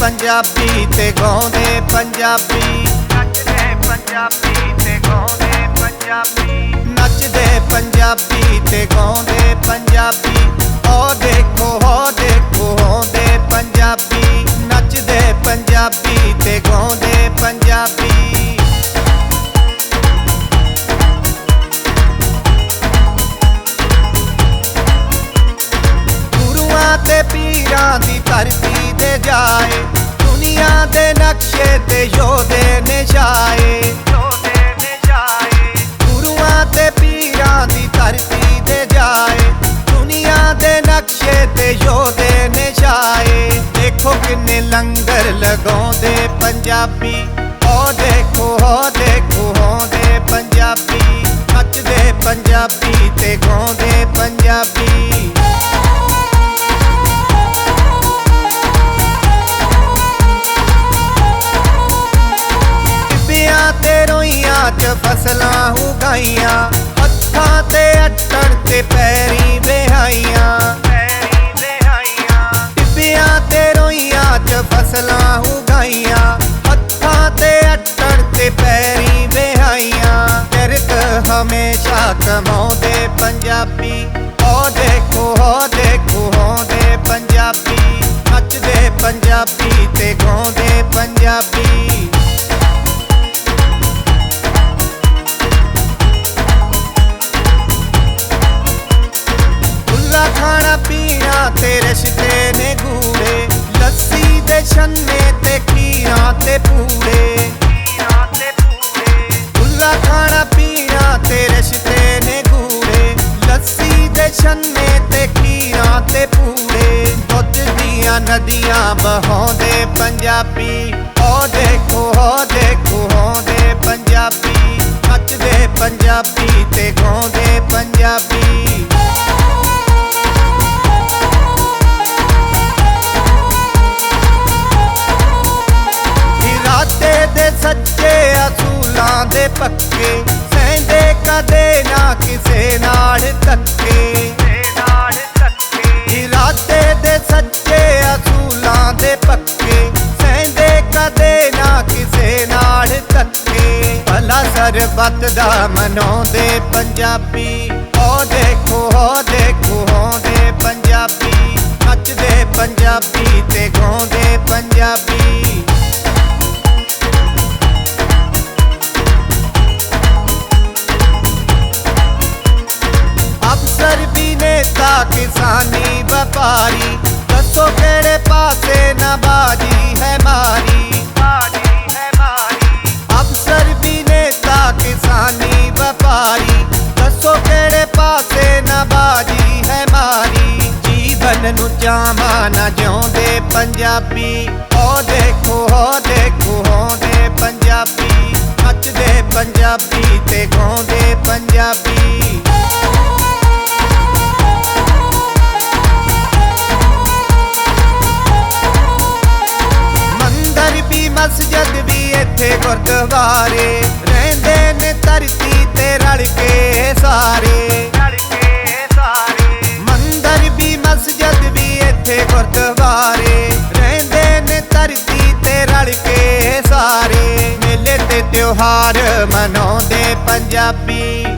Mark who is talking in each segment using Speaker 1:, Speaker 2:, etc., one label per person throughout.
Speaker 1: ਪੰਜਾਬੀ ਤੇ ਗਾਉਂਦੇ ਪੰਜਾਬੀ। ਨੱਚਦੇ ਪੰਜਾਬੀ ਤੇ ਗਾਉਂਦੇ ਪੰਜਾਬੀ। ਨੱਚਦੇ ਪੰਜਾਬੀ ਤੇ ਗਾਉਂਦੇ ਪੰਜਾਬੀ। ਪੀਰਾਂ ਦੀ ਧਰਤੀ ਦੇ ਜਾਏ। ਦੁਨੀਆ ਦੇ ਨਕਸ਼ੇ ਤੇ ਯੋਧੇ ਨੇ ਛਾਏ ਯੋਧੇ ਗੁਰੂਆਂ ਤੇ ਪੀਰਾਂ ਦੀ ਧਰਤੀ ਦੇ ਜਾਏ। ਦੁਨੀਆ ਦੇ ਨਕਸ਼ੇ ਤੇ ਯੋਧੇ ਨੇ ਛਾਏ ਦੇਖੋ ਕਿੰਨੇ ਲੰਗਰ ਲਗਾਉਂਦੇ ਪੰਜਾਬੀ। ਓ ਦੇਖੋ ਹੋ ਦੇਖੋ ਹੋਂਦੇ ਪੰਜਾਬੀ। ਨੱਚਦੇ ਪੰਜਾਬੀ ਤੇ ਗਾਉਂਦੇ ਪੰਜਾਬੀ। ਚ ਫਸਲਾਂ ਉਗਾਈਆਂ ਹੱਥਾਂ ਤੇ ਅੱਟਣ ਤੇ ਪੈਰੀ ਵਿਹਾਈਆਂ ਪੈਰੀ ਵਿਹਾਈਆਂ ਟਿੱਬਿਆਂ ਤੇ ਰੋਈਆਂ ਚ ਫਸਲਾਂ ਉਗਾਈਆਂ ਹੱਥਾਂ ਤੇ ਅੱਟਣ ਤੇ ਪੈਰੀ ਵਿਹਾਈਆਂ ਕਿਰਤ ਹਮੇਸ਼ਾ ਕਮਾਉਂਦੇ ਪੰਜਾਬੀ ਓ ਦੇਖੋ ਹੋ ਦੇਖੋ ਹੋਂਦੇ ਪੰਜਾਬੀ, ਨੱਚਦੇ ਪੰਜਾਬੀ ਤੇ ਗਾਉਂਦੇ ਪੰਜਾਬੀ। ਤੇ ਰਿਸ਼ਤੇ ਨੇ ਗੂੜੇ। ਲੱਸੀ ਦੇ ਛੰਨੇ ਤੇ ਖੀਰਾਂ ਤੇ ਪੂੜੇ। ਖੁੱਲਾ ਖਾਣਾ ਪੀਣਾ ਤੇ ਰਿਸ਼ਤੇ ਨੇ ਗੂੜੇ। ਲੱਸੀ ਦੇ ਛੰਨੇ ਤੇ ਖੀਰਾਂ ਤੇ ਪੂੜੇ। ਦੁੱਧ ਦੀਆਂ ਨਦੀਆਂ ਬਹਾਉਂਦੇ ਪੰਜਾਬੀ। ਨਾਲ ਧੱਕੇ ਇਰਾਦੇ ਦੇ ਸੱਚੇ ਅਸੂਲਾਂ ਦੇ ਪੱਕੇ ਸਹਿੰਦੇ ਕਦੇ ਨਾ ਕਿਸੇ ਨਾਲ ਧੱਕੇ ਭਲਾ ਸਰਬੱਤ ਦਾ ਮਨਾਉਂਦੇ ਪੰਜਾਬੀ। ਓ ਦੇਖੋ ਹੋ ਦੇਖੋ ਹੋਂਦੇ ਪੰਜਾਬੀ। ਨੱਚਦੇ ਪੰਜਾਬੀ ਤੇ ਗਾਉਂਦੇ ਪੰਜਾਬੀ। ਕਿਸਾਨੀ ਦੱਸੋ ਕਿਹੜੇ ਪਾਸੇ ਨਾ ਬਾਜੀ ਹੈ ਮਾਰੀ। ਜੀਵਨ ਨੂੰ ਚਾਵਾਂ ਨਾ ਜਿਉਂਦੇ ਪੰਜਾਬੀ। ਓ ਦੇਖੋ ਹੋ ਦੇਖੋ, ਹੋਂਦੇ ਪੰਜਾਬੀ। ਨੱਚਦੇ ਪੰਜਾਬੀ ਤੇ ਗਾਉਂਦੇ ਪੰਜਾਬੀ। ਮੰਦਰ ਵੀ ਮਸਜਿਦ ਵੀ ਇੱਥੇ ਗੁਰਦੁਆਰੇ ਰਹਿੰਦੇ ਨੇ ਧਰਤੀ ਤੇ ਰਲ ਕੇ ਸਾਰੇ। ਮੰਦਰ ਵੀ ਮਸਜਿਦ ਵੀ ਇੱਥੇ ਗੁਰਦੁਆਰੇ ਰਹਿੰਦੇ ਨੇ ਧਰਤੀ ਤੇ ਰਲ ਕੇ ਸਾਰੇ। ਮੇਲੇ ਤੇ ਤਿਉਹਾਰ ਮਨਾਉਂਦੇ ਪੰਜਾਬੀ।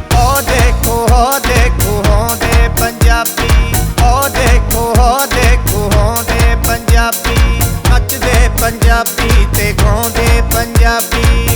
Speaker 1: ਪੰਜਾਬੀ